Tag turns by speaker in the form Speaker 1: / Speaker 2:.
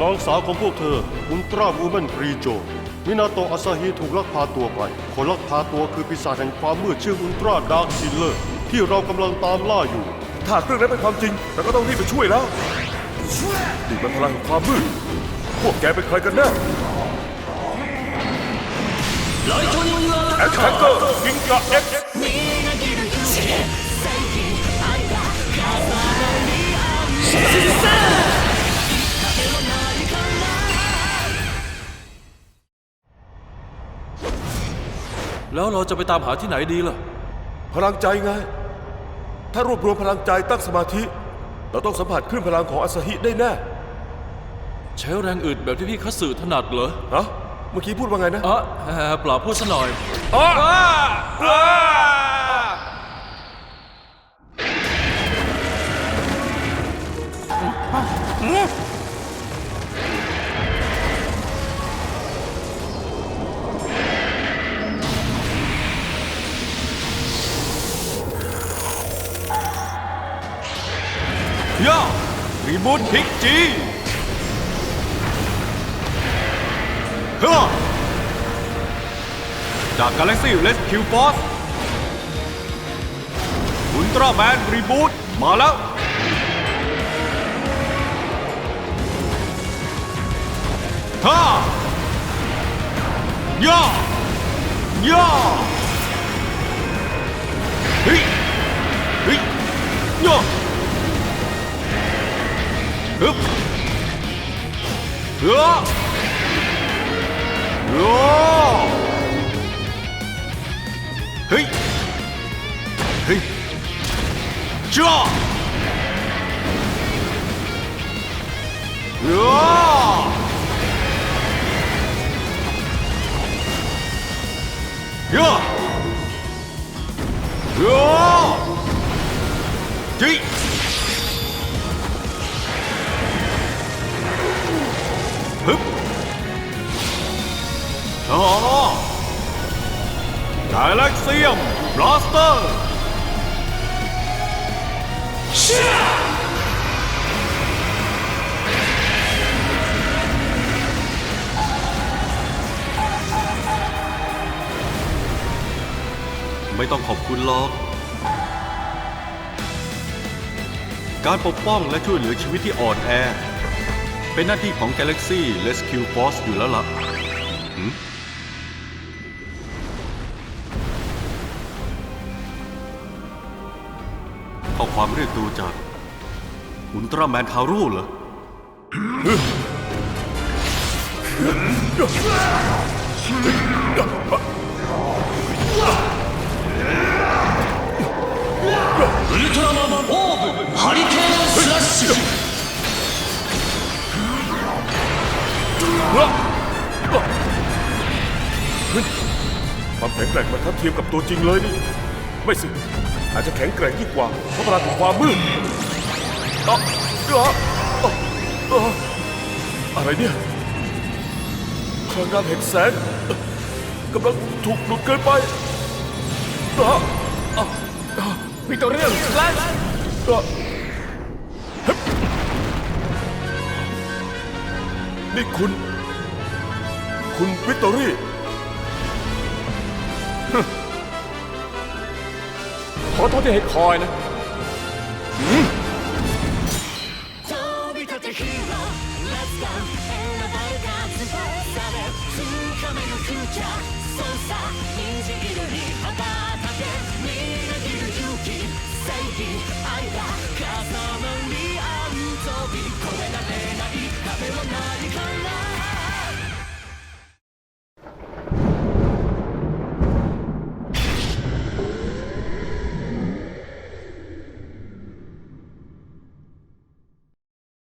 Speaker 1: น้องสาวของพวกเธออุลตร้าวูแมนกรีโจ มินาโตะอาซาฮิถูกลักพาตัวไป คนลักพาตัวคือปีศาจแห่งความมืดชื่ออุลตร้าดาร์คซิลเลอร์ ที่เรากำลังตามล่าอยู่
Speaker 2: ถ้าหากเรื่องนั้นเป็นความจริงเราก็ต้องรีบไปช่วยแล้วนี่มันพลังแห่งความมืด พวกแกเป็นใครกันแน่แอนแทงเกอร์กิงกะเอ็กซ์
Speaker 3: แล้วเราจะไปตามหาที่ไหนดีล่ะ
Speaker 2: พลังใจไง ถ้ารวบรวมพลังใจตั้งสมาธิ เราต้องสัมผัสคลื่นพลังของอาซาฮิได้แน่
Speaker 3: ใช้แรงอึดแบบที่พี่คัตสึถนัดเหรอ
Speaker 2: ฮะเมื่อกี้พูดว่าไงนะ
Speaker 3: อะแหมเปล่าพูดซะหน่อย
Speaker 4: ย่ารีบูทพิกจีเฮ้อจาก Galaxy Rescue Force อุลตร้าแมนรีบูทมาแล้วฮ่าย่าย่า เฮ้อโอ้เฮ้ยเฮ้ยจ้าโอ้ยาโอ้จี ฮึบอ๋อไดเล็กเซียมบลาสเตอร์ไม่ต้องขอบคุณหรอก การปกป้องและช่วยเหลือชีวิตที่อ่อนแอ เป็นหน้าที่ของ Galaxy Rescue Force อยู่แล้วล่ะหืมข้อความเรียกตัวจากอุลตร้าแมนทาโร่เหรอハリケ
Speaker 2: ความแข็งแกร่งมันทัดเทียมกับตัวจริงเลยนี่ ไม่สิ อาจจะแข็งแกร่งยิ่งกว่าเพราะพลังของความมืดเอะเอะเอออะไรเนี่ยพลังงานแห่งแสงกำลังถูกดูดเกินไปเอะเอะเอะ
Speaker 4: วิกตอเรียนสแลช
Speaker 2: เอะฮึบนี่คุณ คุณวิกตอรี่
Speaker 4: ขอโทษที่ให้คอยนะ